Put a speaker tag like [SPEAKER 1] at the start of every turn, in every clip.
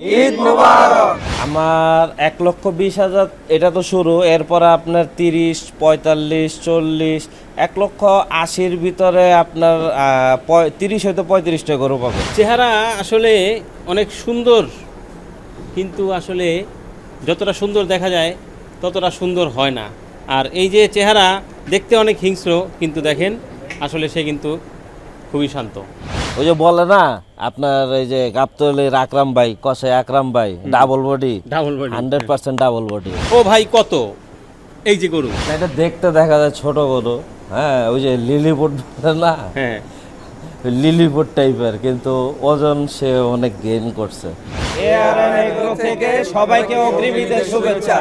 [SPEAKER 1] ঈদ মুবারক।
[SPEAKER 2] আমার এক লক্ষ বিশ হাজার এটা তো শুরু এরপরে আপনার তিরিশ পঁয়তাল্লিশ চল্লিশ এক লক্ষ আশির ভিতরে আপনার পঁয়- তিরিশ হয়তো পঁয়ত্রিশটা গরু পাবে।
[SPEAKER 3] চেহারা আসলে অনেক সুন্দর কিন্তু আসলে যতটা সুন্দর দেখা যায় ততটা সুন্দর হয় না। আর এই যে চেহারা দেখতে অনেক হিংস্র কিন্তু দেখেন আসলে সে কিন্তু খুবই শান্ত।
[SPEAKER 2] ওই যে বলে না আপনার এই যে গাবতলির আকরাম ভাই কষে আকরাম ভাই double body
[SPEAKER 3] double body
[SPEAKER 2] hundred percent double body
[SPEAKER 3] ও ভাই কত? এই যে গরু।
[SPEAKER 2] এটা দেখতে দেখা যায় ছোট গরু হ্যাঁ ওই যে লিলিপুট না?
[SPEAKER 3] হ্যাঁ।
[SPEAKER 2] লিলিপুট টাইপের কিন্তু ওজন সে অনেক গেইন করছে।
[SPEAKER 1] থেকে সবাইকে অগ্রিম ঈদের শুভেচ্ছা।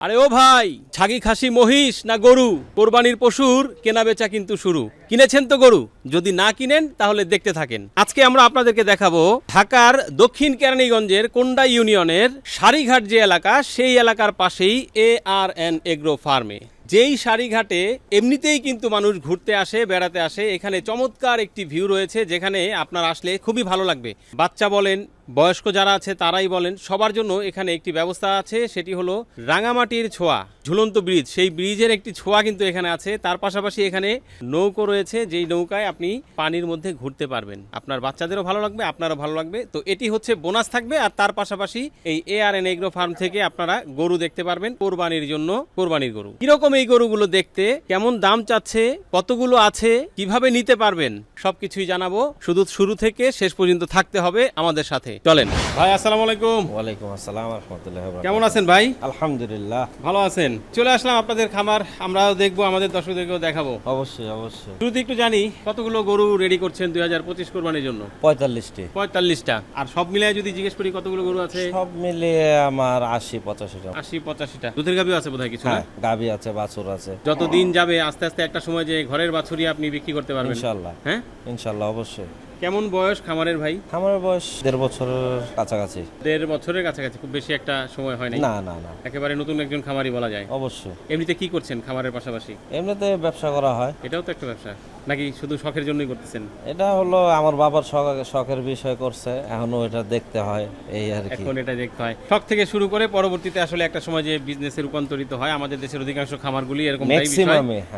[SPEAKER 3] আরে ও ভাই, ছাগি, খাসি, মহিষ না গরু? কোরবানির পশুর কেনা বেচা কিন্তু শুরু। কিনেছেন তো গরু? যদি না কিনেন, তাহলে দেখতে থাকেন। আজকে আমরা আপনাদেরকে দেখাবো ঢাকার দক্ষিণ কেরানীগঞ্জের কোন্ডা ইউনিয়নের সারিঘাট যে এলাকা, সেই এলাকার পাশেই এ আর এন এগ্রো ফার্মে। যেই সারিঘাটে এমনিতেই কিন্তু মানুষ ঘুরতে আসে, বেড়াতে আসে, এখানে চমৎকার একটি ভিউ রয়েছে, যেখানে আপনার আসলে খুবই ভালো লাগবে। বাচ্চা বলেন বয়স্ক যারা আছে তারাই বলেন, সবার জন্য এখানে একটি ব্যবস্থা আছে, সেটি হলো রাঙামাটির ছোঁয়া, ঝুলন্ত ব্রিজ। সেই ব্রিজের একটি ছোঁয়া কিন্তু এখানে আছে। তার পাশাপাশি এখানে নৌকো রয়েছে, যেই নৌকায় আপনি পানির মধ্যে ঘুরতে পারবেন। আপনার বাচ্চাদেরও ভালো লাগবে, আপনারও ভালো লাগবে। তো এটি হচ্ছে বোনাস থাকবে, আর তার পাশাপাশি এই A R N agro farm থেকে আপনারা গরু দেখতে পারবেন, কোরবানির জন্য কোরবানির গরু। কীরকম এই গরুগুলো দেখতে, কেমন দাম চাচ্ছে, কতগুলো আছে, কীভাবে নিতে পারবেন, সবকিছুই জানাব। শুধু শুরু থেকে শেষ পর্যন্ত থাকতে হবে আমাদের সাথে। চলেন। ভাই আসসালামু আলাইকুম।
[SPEAKER 2] ওয়ালাইকুম আসসালাম রহমতুল্লাহ
[SPEAKER 3] কেমন আছেন ভাই?
[SPEAKER 2] আলহামদুলিল্লাহ।
[SPEAKER 3] ভালো আছেন? চলে আসলাম আপনাদের খামার আমরাও দেখব আমাদের দর্শকদেরকেও দেখাবো।
[SPEAKER 2] অবশ্যই অবশ্যই।
[SPEAKER 3] শুরুতে একটু জানি কতগুলো গরু রেডি করছেন দুই হাজার পঁচিশ কোরবানির জন্য?
[SPEAKER 2] পঁয়তাল্লিশটি।
[SPEAKER 3] পঁয়তাল্লিশটা। আর সব মিলিয়ে যদি জিজ্ঞেস করি কতগুলো গরু আছে?
[SPEAKER 2] সব মিলিয়ে আমার আশি পঁচাশিটা।
[SPEAKER 3] আশি পঁচাশিটা। দুধের গাভিও আছে বোধহয় কিছু
[SPEAKER 2] হ্যাঁ গাবি আছে বাছুর আছে।
[SPEAKER 3] যতদিন যাবে আস্তে আস্তে একটা সময় যে ঘরের বাছুরি আপনি বিক্রি করতে পারবেন।
[SPEAKER 2] ইনশাল্লাহ।
[SPEAKER 3] হ্যাঁ?
[SPEAKER 2] ইনশাল্লাহ অবশ্যই।
[SPEAKER 3] কেমন বয়স খামারের ভাই?
[SPEAKER 2] আমার বয়স দেড় বছরের কাছাকাছি।
[SPEAKER 3] দেড় বছরের কাছাকাছি খুব বেশি একটা সময় হয়
[SPEAKER 2] না না না।
[SPEAKER 3] একেবারে নতুন একজন খামারি বলা যায়।
[SPEAKER 2] অবশ্যই।
[SPEAKER 3] এমনিতে কি করছেন খামারের পাশাপাশি?
[SPEAKER 2] এমনিতে ব্যবসা করা হয়।
[SPEAKER 3] এটাও তো একটা ব্যবসা। নাকি শুধু শখের জন্যই করতেছেন?
[SPEAKER 2] এটা হলো আমার বাবার শখ- শখের বিষয় করছে। এখনও এটা দেখতে হয় এই আর কি।
[SPEAKER 3] এখন এটা দেখতে হয়। শখ থেকে শুরু করে পরবর্তীতে আসলে একটা সময় যে বিজনেসে রূপান্তরিত হয় আমাদের দেশের অধিকাংশ খামারগুলি এরকম।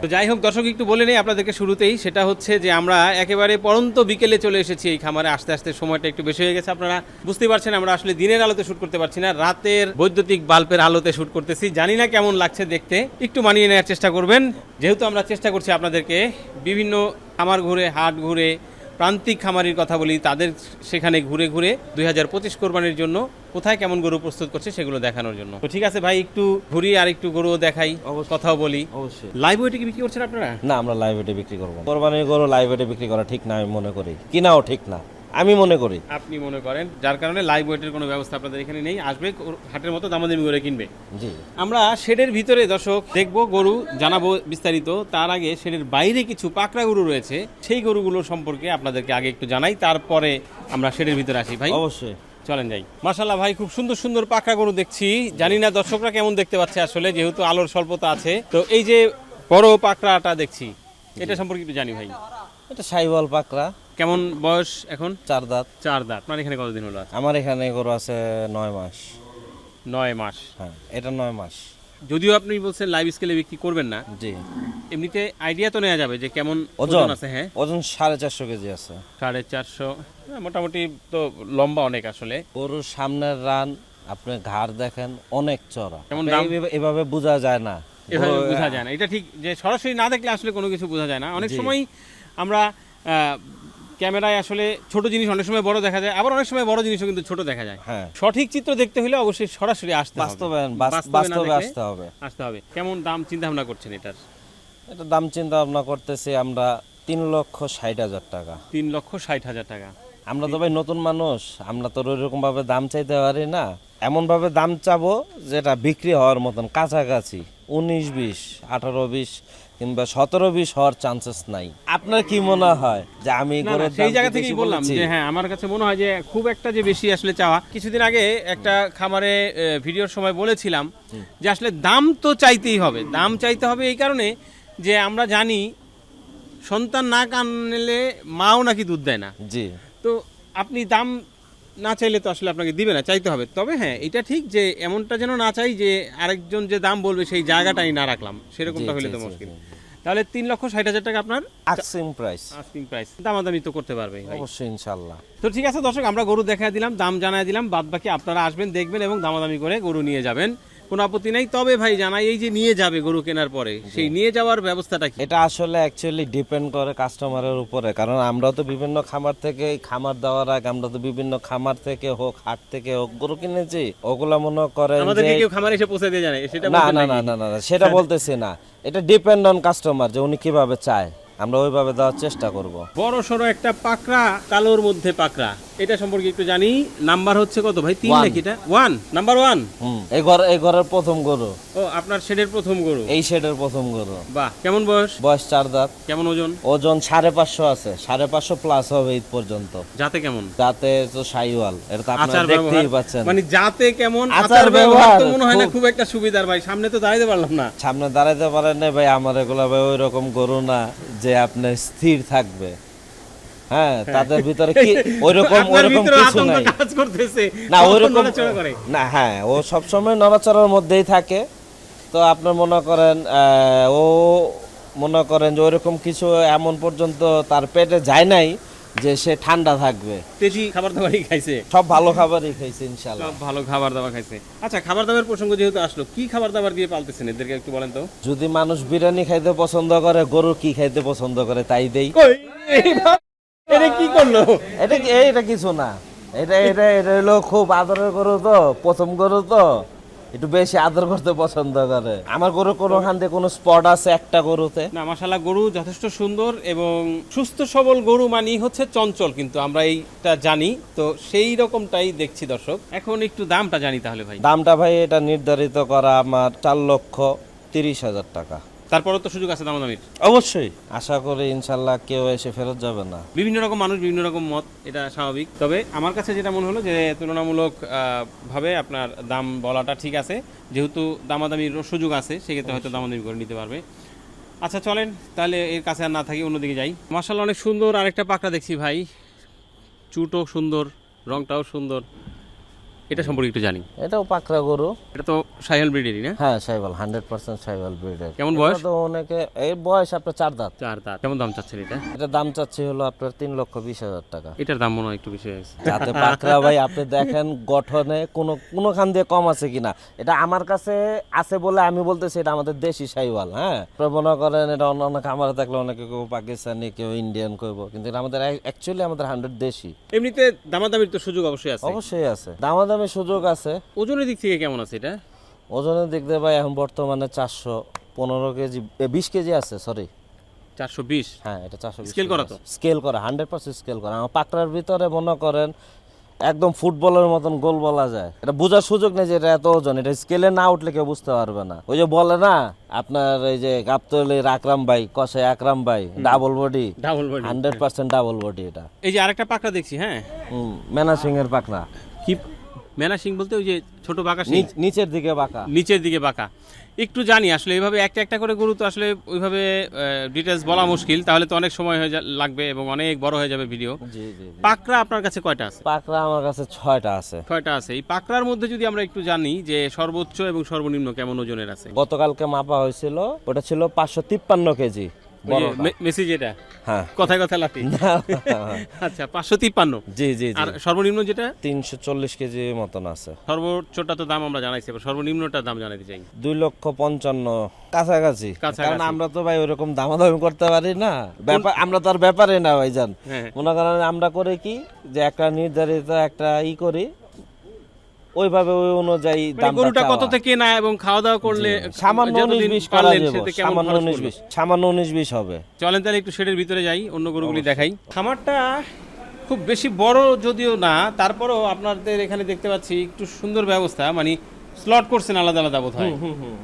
[SPEAKER 3] তো যাই হোক দর্শক একটু বলে নেই আপনাদেরকে শুরুতেই। সেটা হচ্ছে যে আমরা একেবারে পরন্ত বিকেলে চলে এসেছি এই খামারে। আস্তে আস্তে সময়টা একটু বেশি হয়ে গেছে আপনারা। বুঝতে পারছেন, আমরা আসলে দিনের আলোতে শুট করতে পারছি না। রাতের বৈদ্যুতিক বাল্বের আলোতে শুট করতেছি। জানি না কেমন লাগছে দেখতে। একটু মানিয়ে নেওয়ার চেষ্টা করবেন। যেহেতু আমরা চেষ্টা করছি আপনাদেরকে বিভিন্ন খামার ঘুরে, হাট ঘুরে প্রান্তিক খামারির কথা বলি তাদের সেখানে ঘুরে ঘুরে দুই হাজার পঁচিশ কোরবানির জন্য কোথায় কেমন গরু প্রস্তুত করছে সেগুলো দেখানোর জন্য। তো ঠিক আছে ভাই একটু ঘুরি আর একটু গরু দেখাই কথাও বলি।
[SPEAKER 2] অবশ্যই।
[SPEAKER 3] লাইভ ওয়েটে বিক্রি করছেন আপনারা?
[SPEAKER 2] না আমরা লাইভ ওয়েটে বিক্রি করব কোরবানির গরু লাইভ ওয়েটে বিক্রি করা ঠিক না আমি মনে করি। কিনাও ঠিক না। আমি মনে করি।
[SPEAKER 3] আপনি মনে করেন যার কারণে লাইভ ওয়েটের কোনো ব্যবস্থা আপনাদের এখানে নেই আসবে হাটের মতো দামাদামি করে কিনবে।
[SPEAKER 2] জি।
[SPEAKER 3] আমরা শেডের ভিতরে দর্শক দেখব গরু জানাব বিস্তারিত। তার আগে শেডের বাইরে কিছু পাকড়া গরু রয়েছে সেই গরুগুলো সম্পর্কে আপনাদেরকে আগে একটু জানাই তারপরে আমরা শেডের ভিতরে আসি। ভাই
[SPEAKER 2] অবশ্যই।
[SPEAKER 3] চলেন যাই। মাশাল্লাহ ভাই খুব সুন্দর সুন্দর পাকড়া গরু দেখছি। জানি না দর্শকরা কেমন দেখতে পাচ্ছে আসলে যেহেতু আলোর স্বল্পতা আছে। তো এই যে বড় পাকড়াটা দেখছি এটা সম্পর্কে একটু জানি ভাই।
[SPEAKER 2] এটা সাইওয়াল পাকড়া।
[SPEAKER 3] কেমন বয়স এখন?
[SPEAKER 2] চার দাঁত।
[SPEAKER 3] চার দাঁত। আপনার এখানে কতদিন হলো
[SPEAKER 2] আমার এখানে গরু আছে নয় মাস।
[SPEAKER 3] নয় মাস।
[SPEAKER 2] হ্যাঁ এটা নয় মাস।
[SPEAKER 3] যদিও আপনি বলছেন লাইভ স্কেলে বিক্রি করবেন না।
[SPEAKER 2] জি।
[SPEAKER 3] এমনিতে আইডিয়া তো নেওয়া যাবে যে কেমন
[SPEAKER 2] ওজন।
[SPEAKER 3] আছে হ্যাঁ?
[SPEAKER 2] ওজন সাড়ে চারশো কেজি আছে।
[SPEAKER 3] সাড়ে চারশো। মোটামুটি তো লম্বা অনেক আসলে।
[SPEAKER 2] গরুর সামনের রান আপনি ঘাড় দেখেন অনেক চড়া
[SPEAKER 3] কেমন দাম?
[SPEAKER 2] এভাবে বোঝা যায় না।
[SPEAKER 3] এভাবে বোঝা যায় না। এটা ঠিক যে সরাসরি না দেখলে আসলে কোনো কিছু বোঝা যায় না। অনেক সময় আমরা আহ, ক্যামেরায় আসলে ছোট জিনিস অনেক সময় বড় দেখা যায় আবার অনেক সময় বড় জিনিসও কিন্তু ছোট দেখা যায়।
[SPEAKER 2] হ্যাঁ।
[SPEAKER 3] সঠিক চিত্র দেখতে হলে অবশ্যই সরাসরি আসতে হবে।
[SPEAKER 2] বাস্তবায়ন
[SPEAKER 3] বাস্তবে
[SPEAKER 2] আসতে হবে।
[SPEAKER 3] আসতে হবে। কেমন দাম চিন্তা ভাবনা করছেন এটার?
[SPEAKER 2] এটা দাম চিন্তা ভাবনা করতেছি আমরা তিন লক্ষ ষাট হাজার টাকা।
[SPEAKER 3] তিন লক্ষ ষাট হাজার টাকা।
[SPEAKER 2] আমরা তো ভাই নতুন মানুষ আমরা তো ওইরকম ভাবে দাম চাইতে পারি না। এমন ভাবে দাম চাবো যেটা বিক্রি হওয়ার মতন কাছাকাছি। উনিশ বিশ আঠারো বিশ কিংবা সতেরো বিশ হওয়ার চান্সেস নাই। আপনার কি মনে হয় যে আমি
[SPEAKER 3] সেই জায়গা থেকেই বললাম যে হ্যাঁ আমার কাছে মনে হয় যে খুব একটা যে বেশি আসলে চাওয়া। কিছুদিন আগে একটা খামারে ভিডিওর সময় বলেছিলাম যে আসলে দাম তো চাইতেই হবে। দাম চাইতে হবে এই কারণে যে আমরা জানি সন্তান না কানলে মাও নাকি দুধ দেয় না।
[SPEAKER 2] জি।
[SPEAKER 3] তো আপনি দাম না চাইলে তো আসলে আপনাকে দিবে না চাইতে হবে। তবে হ্যাঁ এটা ঠিক যে এমনটা যেন না চাই যে আরেকজন যে দাম বলবে সেই জায়গাটাই না রাখলাম। সেরকমটা হলে তো মুশকিল। তাহলে তিন লক্ষ ষাট হাজার টাকা আপনার?
[SPEAKER 2] আক্সিম প্রাইস
[SPEAKER 3] আক্সিম প্রাইস দামাদামি তো করতে পারবে
[SPEAKER 2] অবশ্যই ইনশাল্লাহ
[SPEAKER 3] তো ঠিক আছে দর্শক আমরা গরু দেখা দিলাম দাম জানাই দিলাম বাদ বাকি আপনারা আসবেন দেখবেন এবং দামাদামি করে গরু নিয়ে যাবেন। কোনো আপত্তি নেই। তবে ভাই জানাই এই যে নিয়ে যাবে গরু কেনার পরে সেই নিয়ে যাওয়ার ব্যবস্থাটা কি?
[SPEAKER 2] এটা আসলে অ্যাকচুয়ালি ডিপেন্ড করে কাস্টমারের উপরে। কারণ আমরা তো বিভিন্ন খামার থেকে খামার দেওয়ার আগে আমরা তো বিভিন্ন খামার থেকে হোক হাট থেকে হোক গরু কিনেছি। ওগুলা মনে
[SPEAKER 3] আমাদেরকে কেউ খামারে এসে পৌঁছে দিয়ে জানে? সেটা
[SPEAKER 2] না না না না না, সেটা বলতেছি না। এটা ডিপেন্ড অন কাস্টমার যে উনি কীভাবে চায়। আমরা ওইভাবে দেওয়ার চেষ্টা করব।
[SPEAKER 3] বড় সড়ো একটা পাকড়া কালোর মধ্যে পাকড়া। এটা সম্পর্কে একটু জানি। নাম্বার হচ্ছে কত ভাই? তিন নাকি এটা? ওয়ান নাম্বার ওয়ান
[SPEAKER 2] হুম এই ঘর এই ঘরের প্রথম গরু।
[SPEAKER 3] ও আপনার শেডের প্রথম গরু।
[SPEAKER 2] এই শেডের প্রথম গরু।
[SPEAKER 3] বাহ কেমন বয়স?
[SPEAKER 2] বয়স চার দাঁত।
[SPEAKER 3] কেমন ওজন?
[SPEAKER 2] ওজন সাড়ে পাঁচশো আছে। সাড়ে পাঁচশো প্লাস হবে ঈদ পর্যন্ত।
[SPEAKER 3] যাতে কেমন?
[SPEAKER 2] যাতে তো সাইওয়াল। এটা তো
[SPEAKER 3] আচার
[SPEAKER 2] আপনারা দেখতেই
[SPEAKER 3] ব্যবহার
[SPEAKER 2] পাচ্ছেন।
[SPEAKER 3] মানে যাতে কেমন?
[SPEAKER 2] আচার
[SPEAKER 3] আচার ব্যবহার তো
[SPEAKER 2] ব্যবহার
[SPEAKER 3] মনে হয় না
[SPEAKER 2] খুব-
[SPEAKER 3] খুব একটা সুবিধার ভাই। সামনে তো দাঁড়াতে পারলাম না।
[SPEAKER 2] সামনে দাঁড়াইতে পারেন না ভাই আমার এগুলো ভাই ওই রকম গরু না যে আপনার স্থির থাকবে। হ্যাঁ তাদের ভিতরে কি ওই রকম ওই রকম কিছু নাই।
[SPEAKER 3] কাজ করতেছে।
[SPEAKER 2] না
[SPEAKER 3] ওইরকম
[SPEAKER 2] ওই রকম না হ্যাঁ ও সবসময় নড়াচড়ার মধ্যেই থাকে। তো আপনার মনে করেন ও মনে করেন যে ওইরকম কিছু এমন পর্যন্ত তার পেটে যায় নাই। যে সে ঠান্ডা থাকবে।
[SPEAKER 3] তেজি খাবার দাবারই খাইছে।
[SPEAKER 2] সব ভালো খাবারই খাইছে ইনশাল্লাহ
[SPEAKER 3] সব ভালো খাবার দাবার খাইছে। আচ্ছা খাবার দাবার প্রসঙ্গ যেহেতু আসলো কি খাবার দাবার দিয়ে পালতেছেন? এদেরকে একটু বলেন তো।
[SPEAKER 2] যদি মানুষ বিরিয়ানি খাইতে পছন্দ করে গরু কি খাইতে পছন্দ করে তাই দেই।
[SPEAKER 3] এটা কি করল?
[SPEAKER 2] এটা কি- এইটা কিছু না। এটা এটা এটা হলো খুব আদরের গরু তো প্রথম গরু তো। একটু বেশি আদর করতে পছন্দ করে। আমার গরু কোনোখান থেকে কোনো স্পট আছে একটা গরুতে?
[SPEAKER 3] না মাশাল্লাহ গরু যথেষ্ট সুন্দর এবং সুস্থ সবল গরু মানি হচ্ছে চঞ্চল কিন্তু আমরা এইটা জানি। তো সেই রকমটাই দেখছি দর্শক। এখন একটু দামটা জানি তাহলে ভাই।
[SPEAKER 2] দামটা ভাই এটা নির্ধারিত করা আমার চার লক্ষ তিরিশ হাজার টাকা।
[SPEAKER 3] তারপরও তো সুযোগ আছে দামাদামির?
[SPEAKER 2] অবশ্যই। আশা করি ইনশাল্লাহ কেউ এসে ফেরত যাবে না।
[SPEAKER 3] বিভিন্ন রকম মানুষ বিভিন্ন রকম মত এটা স্বাভাবিক। তবে আমার কাছে যেটা মনে হলো যে তুলনামূলক ভাবে আপনার দাম বলাটা ঠিক আছে। যেহেতু দামাদামির সুযোগ আছে সেক্ষেত্রে হয়তো দামাদামি করে নিতে পারবে। আচ্ছা চলেন তাহলে এর কাছে আর না থাকি অন্যদিকে যাই। মার্শাল অনেক সুন্দর আরেকটা পাকড়া দেখছি ভাই। চুটও সুন্দর রংটাও সুন্দর। এটা সম্পর্কে একটু জানি।
[SPEAKER 2] এটাও পাকড়া গরু।
[SPEAKER 3] এটা তো সাইহাল ব্রিডেরই না?
[SPEAKER 2] হ্যাঁ সাইবাল হান্ড্রেড পার্সেন্ট সাইবাল ব্রিডের।
[SPEAKER 3] কেমন বয়স?
[SPEAKER 2] তো অনেকে এর বয়স আপনার চার দাঁত।
[SPEAKER 3] চার দাঁত। কেমন দাম চাচ্ছেন এটা?
[SPEAKER 2] এটা দাম চাচ্ছি হলো আপনার তিন লক্ষ বিশ হাজার টাকা।
[SPEAKER 3] এটার দাম মনে হয় একটু বেশি হয়েছে
[SPEAKER 2] যাতে পাকড়া ভাই আপনি দেখেন গঠনে কোনো কোনো খান দিয়ে কম আছে কিনা। এটা আমার কাছে আছে বলে আমি বলতেছি এটা আমাদের দেশি সাইওয়াল হ্যাঁ। মনে করেন এটা অন্য অন্য খামারে থাকলে অনেকে কেউ পাকিস্তানি কেউ ইন্ডিয়ান কইব। কিন্তু এটা আমাদের অ্যাকচুয়ালি আমাদের হান্ড্রেড দেশি।
[SPEAKER 3] এমনিতে দামাদামির তো সুযোগ অবশ্যই আছে।
[SPEAKER 2] অবশ্যই আছে। দামাদামি সুযোগ আছে।
[SPEAKER 3] ওজনের দিক থেকে কেমন আছে এটা?
[SPEAKER 2] ওজনের দিক দিয়ে ভাই এখন বর্তমানে চারশো পনেরো কেজি বিশ কেজি আছে সরি
[SPEAKER 3] চারশো বিশ?
[SPEAKER 2] হ্যাঁ এটা চারশো
[SPEAKER 3] Scale করা তো?
[SPEAKER 2] স্কেল করা হান্ড্রেড পার্সেন্ট স্কেল করা। আমার পাকড়ার ভিতরে মনে করেন একদম ফুটবলের মতন গোল বলা যায়। এটা বোঝার সুযোগ নেই যে এটা এত ওজন। এটা স্কেলে না উঠলে কেউ বুঝতে পারবে না। ওই যে বলে না আপনার এই যে গাবতলির আকরাম ভাই কষাই আকরাম ভাই double body
[SPEAKER 3] double body
[SPEAKER 2] hundred percent double body এটা।
[SPEAKER 3] এই যে আরেকটা পাকড়া দেখছি হ্যাঁ?
[SPEAKER 2] হুম মেনা সিং এর পাকনা
[SPEAKER 3] কি মেনা সিং বলতে ওই যে ছোট বাঁকা
[SPEAKER 2] নিচের দিকে বাঁকা।
[SPEAKER 3] নিচের দিকে বাঁকা। একটু জানি আসলে এইভাবে একটা একটা করে গরু তো আসলে ওইভাবে ডিটেলস বলা মুশকিল তাহলে তো অনেক সময় হয়ে লাগবে এবং অনেক বড় হয়ে যাবে ভিডিও। পাকড়া আপনার কাছে কয়টা আছে?
[SPEAKER 2] পাকড়া আমার কাছে ছয়টা আছে।
[SPEAKER 3] ছয়টা আছে। এই পাকড়ার মধ্যে যদি আমরা একটু জানি যে সর্বোচ্চ এবং সর্বনিম্ন কেমন ওজনের আছে?
[SPEAKER 2] গতকালকে মাপা হয়েছিল ওটা ছিল পাঁচশো তিপ্পান্ন কেজি।
[SPEAKER 3] মেসি যেটা?
[SPEAKER 2] হ্যাঁ।
[SPEAKER 3] কথায় কথায় লাফি। আচ্ছা পাঁচশো তিপ্পান্ন।
[SPEAKER 2] জি জি
[SPEAKER 3] আর সর্বনিম্ন যেটা?
[SPEAKER 2] তিনশো চল্লিশ কেজি মতন আছে।
[SPEAKER 3] সর্বোচ্চটা তো দাম আমরা জানাইছি এবার সর্বনিম্নটার দাম জানাতে চাই।
[SPEAKER 2] দুই লক্ষ পঞ্চান্ন। কাছাকাছি। কারণ আমরা তো ভাই ওরকম দামাদামি করতে পারি না। ব্যাপার আমরা তো আর ব্যাপারে না ভাই জান
[SPEAKER 3] হ্যাঁ।
[SPEAKER 2] মনে করেন আমরা করে কি? যে একটা নির্ধারিত একটা ই করি ওইভাবে ওই অনুযায়ী দাম
[SPEAKER 3] গরুটা কত থেকে না এবং খাওয়া দাওয়া করলে
[SPEAKER 2] সামান্য
[SPEAKER 3] জিনিস
[SPEAKER 2] উনিশ বিশ
[SPEAKER 3] পারলেন
[SPEAKER 2] সামান্য উনিশ বিশ সামান্য উনিশ বিশ হবে।
[SPEAKER 3] চলেন তাহলে একটু শেডের ভিতরে যাই অন্য গরুগুলি দেখাই। খামারটা খুব বেশি বড় যদিও না তারপরও আপনাদের এখানে দেখতে পাচ্ছি একটু সুন্দর ব্যবস্থা মানে স্লট করছেন আলাদা আলাদা বোধ হয়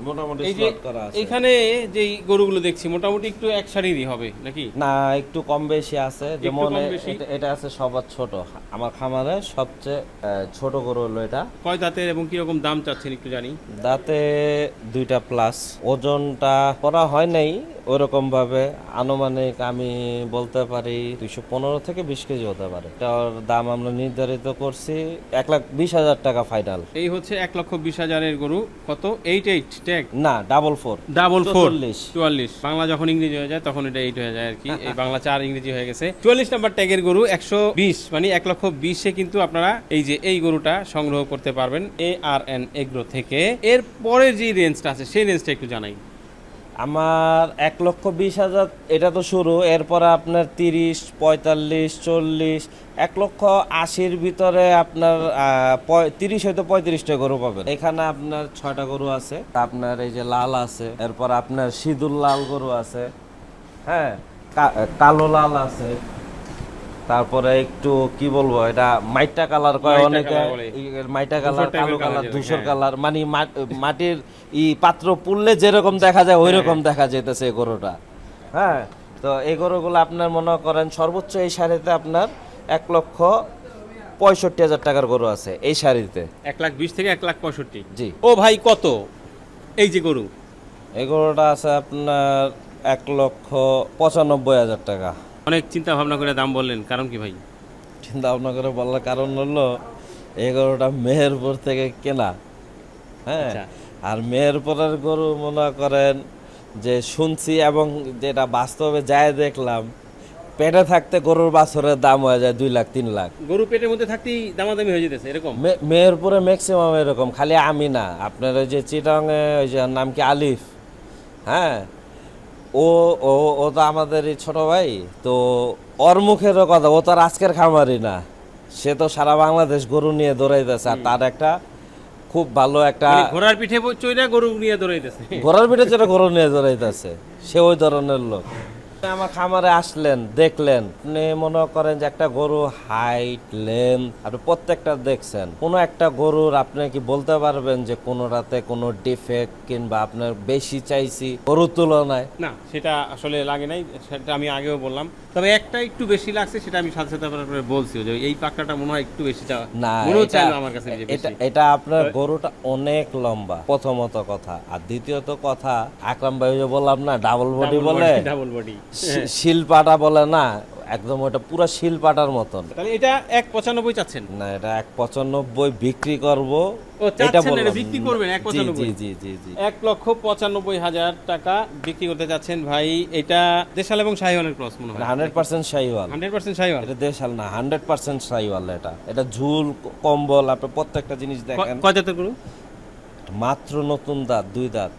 [SPEAKER 2] মোটামুটি
[SPEAKER 3] করা যে এখানে যে গরুগুলো দেখছি মোটামুটি একটু এক সারিরই হবে নাকি?
[SPEAKER 2] না একটু কম বেশি আছে। যেমন এটা- আছে সবার ছোট। আমার খামারে সবচেয়ে ছোট গরু হলো এটা।
[SPEAKER 3] কয় দাঁতের এবং কীরকম দাম চাচ্ছেন একটু জানি।
[SPEAKER 2] দাঁতে দুইটা প্লাস ওজনটা করা হয় নাই ওরকম ভাবে আনুমানিক আমি বলতে পারি দুইশো পনেরো থেকে বিশ কেজি হতে পারে। এটার দাম আমরা নির্ধারিত করছি এক লাখ বিশ হাজার টাকা ফাইনাল
[SPEAKER 3] এই হচ্ছে এক লক্ষ বিশ হাজারের গরু। কত? এইট এইট ট্যাগ
[SPEAKER 2] না ডাবল ফোর
[SPEAKER 3] ডাবল ফোর চুয়াল্লিশ। বাংলা যখন ইংরেজি হয়ে যায় তখন এটা এইট হয়ে যায় আর কি। এই বাংলা চার ইংরেজি হয়ে গেছে। চুয়াল্লিশ নাম্বার ট্যাগের গরু একশো বিশ। মানে এক লক্ষ বিশে কিন্তু আপনারা এই যে এই গরুটা সংগ্রহ করতে পারবেন এ আর এন এগ্রো থেকে। এর পরের যে রেঞ্জটা আছে সেই রেঞ্জটা একটু জানাই।
[SPEAKER 2] আমার এক লক্ষ বিশ হাজার, এটা তো শুরু, এরপর আপনার তিরিশ, পঁয়তাল্লিশ, চল্লিশ, এক লক্ষ আশির ভিতরে আপনার তিরিশ হয়তো পঁয়ত্রিশটা গরু পাবেন। এখানে আপনার ছয়টা গরু আছে, আপনার এই যে লাল আছে, এরপর আপনার সিঁদুর লাল গরু আছে হ্যাঁ কালো লাল আছে তারপরে একটু কি বলব এটা মাইটা কালার কয় অনেকে মাইটা কালার কালো কালার ধূসর
[SPEAKER 3] হ্যাঁ।
[SPEAKER 2] কালার মানে মাটির ই পাত্র পুললে যেরকম দেখা যায় ওই রকম দেখা যাইতেছে এই গরুটা। হ্যাঁ তো এই গরুগুলো আপনার মনে করেন সর্বোচ্চ এই শাড়িতে আপনার এক লক্ষ পঁয়ষট্টি হাজার টাকার গরু আছে এই শাড়িতে।
[SPEAKER 3] এক লাখ বিশ থেকে এক লাখ পঁয়ষট্টি।
[SPEAKER 2] জি।
[SPEAKER 3] ও ভাই কত? এই যে গরু।
[SPEAKER 2] এই গরুটা আছে আপনার এক লক্ষ পঁচানব্বই হাজার টাকা।
[SPEAKER 3] অনেক চিন্তা ভাবনা করে দাম বললেন কারণ কি ভাই?
[SPEAKER 2] চিন্তা ভাবনা করে বলার কারণ হলো এই গরুটা মেহেরপুর থেকে কেনা। হ্যাঁ?
[SPEAKER 3] আচ্ছা।
[SPEAKER 2] আর মেহেরপুরের গরু মনে করেন যে শুনছি এবং যেটা বাস্তবে যায় দেখলাম পেটে থাকতে গরুর বাছরের দাম হয়ে যায় দুই লাখ তিন লাখ।
[SPEAKER 3] গরু পেটের মধ্যে থাকতেই দামাদামি হয়ে যেতেছে এরকম?
[SPEAKER 2] মেহেরপুরে ম্যাক্সিমাম এরকম খালি আমি না। আপনার ওই যে চিটাংয়ে ওই যে নাম কি আলিফ? হ্যাঁ? ও ও ও তো আমাদের ছোট ভাই তো ওর মুখেরও কথা ও তো আর আজকের খামারি না। সে তো সারা বাংলাদেশ গরু নিয়ে দৌড়াইতেছে আর তার একটা খুব ভালো একটা
[SPEAKER 3] ঘোড়ার পিঠে চইরা গরু নিয়ে দৌড়াইতেছে।
[SPEAKER 2] ঘোড়ার পিঠে চড়া গরু নিয়ে দৌড়াইতেছে সে ওই ধরনের লোক। আমার খামারে আসলেন দেখলেন আপনি মনে করেন যে একটা গরু হাইট লেন্থ আপনি প্রত্যেকটা দেখছেন। কোনো একটা গরুর আপনি কি বলতে পারবেন যে কোনোটাতে কোনো ডিফেক্ট কিংবা আপনার বেশি চাইছি গরুর তুলনায়?
[SPEAKER 3] না সেটা আসলে লাগে নাই সেটা আমি আগেও বললাম। তবে একটা একটু বেশি লাগছে সেটা আমি সাথে সাথে আপনার বলছি যে এই পাকড়াটা মনে হয় একটু বেশি চাওয়া
[SPEAKER 2] না
[SPEAKER 3] মনে হচ্ছে আমার কাছে
[SPEAKER 2] এটা এটা আপনার গরুটা অনেক লম্বা প্রথমত কথা। আর দ্বিতীয়ত কথা আকরাম ভাই বললাম না ডাবল বডি বলে?
[SPEAKER 3] ডাবল বডি
[SPEAKER 2] শিলপাটা বলে না একদম ওটা পুরো শিলপাটার মতন।
[SPEAKER 3] তাহলে এটা এক পঁচানব্বই চাচ্ছেন?
[SPEAKER 2] না এটা এক পঁচানব্বই বিক্রি করব। এটা
[SPEAKER 3] বিক্রি করবেন, এক পঁচানব্বই?
[SPEAKER 2] জি জি জি
[SPEAKER 3] এক লক্ষ পঁচানব্বই হাজার টাকা বিক্রি করতে চাচ্ছেন ভাই। এটা দেশাল এবং শাহিওয়ালের ক্রস মনে হয়।
[SPEAKER 2] Hundred percent Sahiwal.
[SPEAKER 3] Hundred percent Sahiwal?
[SPEAKER 2] এটা দেশাল না হান্ড্রেড পার্সেন্ট শাহিওয়াল এটা। এটা ঝুল কম্বল আপনি প্রত্যেকটা জিনিস দেখেন।
[SPEAKER 3] কয় জাতের গরু?
[SPEAKER 2] মাত্র নতুন দাঁত দুই দাঁত।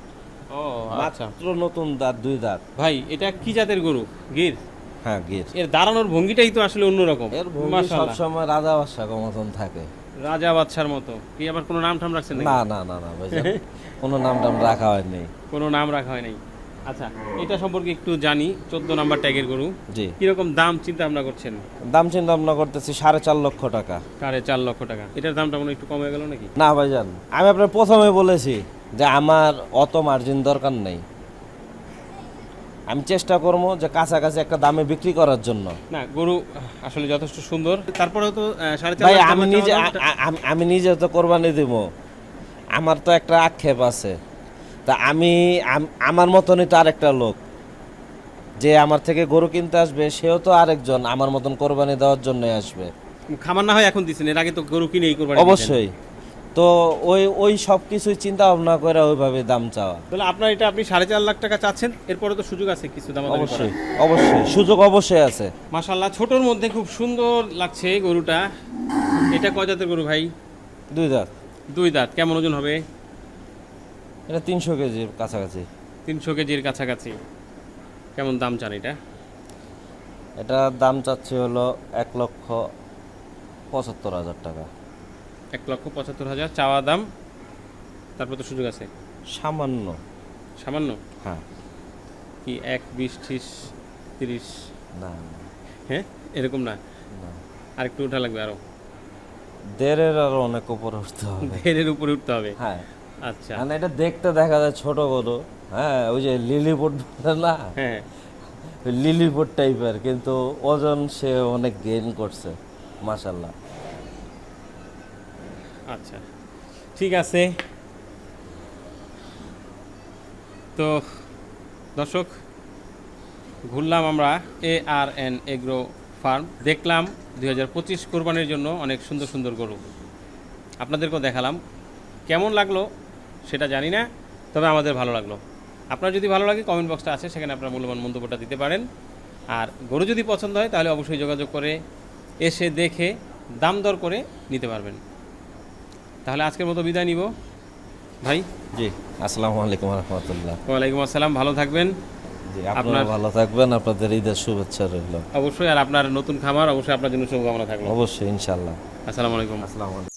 [SPEAKER 3] ও আচ্ছা।
[SPEAKER 2] মাত্র নতুন দাঁত দুই দাঁত।
[SPEAKER 3] ভাই এটা কি জাতের গরু? গির?
[SPEAKER 2] হ্যাঁ গির।
[SPEAKER 3] এর দাঁড়ানোর ভঙ্গিটাই তো আসলে অন্যরকম।
[SPEAKER 2] এর ভঙ্গি
[SPEAKER 3] মাশাআল্লাহ।
[SPEAKER 2] সবসময় রাজা বাদশাহ মতন থাকে।
[SPEAKER 3] রাজা বাদশার মতো। কি আবার কোনো নাম টাম রাখছেন নাকি?
[SPEAKER 2] না না না না ভাইজান কোনো নাম টাম রাখা হয়নি
[SPEAKER 3] কোনো নাম রাখা হয় নাই। আচ্ছা এটা সম্পর্কে একটু জানি। চোদ্দ নাম্বার ট্যাগের গরু।
[SPEAKER 2] জি।
[SPEAKER 3] কীরকম দাম চিন্তা ভাবনা করছেন?
[SPEAKER 2] দাম চিন্তা ভাবনা করতেছি সাড়ে চার লক্ষ টাকা।
[SPEAKER 3] সাড়ে চার লক্ষ টাকা। এটার দামটা মনে হয় একটু কমে গেল নাকি?
[SPEAKER 2] না ভাইজান আমি আপনার প্রথমে বলেছি যে আমার অত মার্জিন দরকার নেই। আমি চেষ্টা করব যে কাছাকাছি একটা দামে বিক্রি করার জন্য।
[SPEAKER 3] না গরু আসলে যথেষ্ট সুন্দর। তারপরেও তো
[SPEAKER 2] ভাই আমি নিজে আমি- নিজে তো কোরবানি দিব। আমার তো একটা আক্ষেপ আছে। তা আমি আমার মতনই তো আরেকটা লোক। যে আমার থেকে গরু কিনতে আসবে সেও তো আরেকজন আমার মতন কোরবানি দেওয়ার জন্যই আসবে।
[SPEAKER 3] খামার না হয় এখন দিচ্ছেন এর আগে তো গরু কিনে এই করবেন
[SPEAKER 2] অবশ্যই। তো ওই ওই সব কিছুই চিন্তা ভাবনা করে ওইভাবে দাম চাওয়া।
[SPEAKER 3] তাহলে আপনার এটা আপনি সাড়ে চার লাখ টাকা চাচ্ছেন এরপরে তো সুযোগ আছে কিছু দাম
[SPEAKER 2] অবশ্যই অবশ্যই সুযোগ অবশ্যই আছে।
[SPEAKER 3] মাশাল্লাহ ছোটর মধ্যে খুব সুন্দর লাগছে গরুটা। এটা কয় জাতের গরু ভাই?
[SPEAKER 2] দুই দাঁত
[SPEAKER 3] দুই দাঁত কেমন ওজন হবে?
[SPEAKER 2] এটা তিনশো কেজির কাছাকাছি।
[SPEAKER 3] তিনশো কেজির কাছাকাছি। কেমন দাম চান এটা?
[SPEAKER 2] এটার দাম চাচ্ছে হলো এক লক্ষ পঁচাত্তর হাজার টাকা।
[SPEAKER 3] এক লক্ষ পঁচাত্তর হাজার চাওয়া দাম তারপর তো সুযোগ আছে।
[SPEAKER 2] সামান্য।
[SPEAKER 3] সামান্য?
[SPEAKER 2] হ্যাঁ।
[SPEAKER 3] কি এক বিশ ত্রিশ তিরিশ?
[SPEAKER 2] না
[SPEAKER 3] হ্যাঁ? এরকম না?
[SPEAKER 2] না।
[SPEAKER 3] আর একটু উঠা লাগবে আরও।
[SPEAKER 2] দেড়ের আরও অনেক উপরে উঠতে হবে।
[SPEAKER 3] দেড়ের উপরে উঠতে হবে?
[SPEAKER 2] হ্যাঁ।
[SPEAKER 3] আচ্ছা।
[SPEAKER 2] মানে এটা দেখতে দেখা যায় ছোট বড়। হ্যাঁ ওই যে লিলিপুট না?
[SPEAKER 3] হ্যাঁ।
[SPEAKER 2] লিলিপুট টাইপের কিন্তু ওজন সে অনেক গেইন করছে মাশাল্লাহ
[SPEAKER 3] আচ্ছা ঠিক আছে। তো দর্শক, ঘুরলাম আমরা A R N agro farm. দেখলাম দুই হাজার পঁচিশ কোরবানির জন্য অনেক সুন্দর সুন্দর গরু। আপনাদেরকেও দেখালাম। কেমন লাগল সেটা জানি না, তবে আমাদের ভালো লাগল। আপনার যদি ভালো লাগে কমেন্ট বক্সটা আছে, সেখানে আপনার মূল্যবান মন্তব্যটা দিতে পারেন। আর গরু যদি পছন্দ হয়, তাহলে অবশ্যই যোগাযোগ করে এসে দেখে দাম দর করে নিতে পারবেন। তাহলে আজকের মতো বিদায় নিব। ভাই?
[SPEAKER 2] জি আসসালামু আলাইকুম রহমতুল্লাহ।
[SPEAKER 3] ওয়ালাইকুম আসসালাম ভালো থাকবেন।
[SPEAKER 2] জি আপনারা
[SPEAKER 3] আপনার-
[SPEAKER 2] ভালো থাকবেন আপনাদের ঈদের শুভেচ্ছা রইল।
[SPEAKER 3] অবশ্যই আর আপনার নতুন খামার অবশ্যই আপনার জন্য শুভকামনা থাকল।
[SPEAKER 2] অবশ্যই ইনশাল্লাহ
[SPEAKER 3] আসসালামু আলাইকুম।
[SPEAKER 2] আসসালামু আলাইকুম।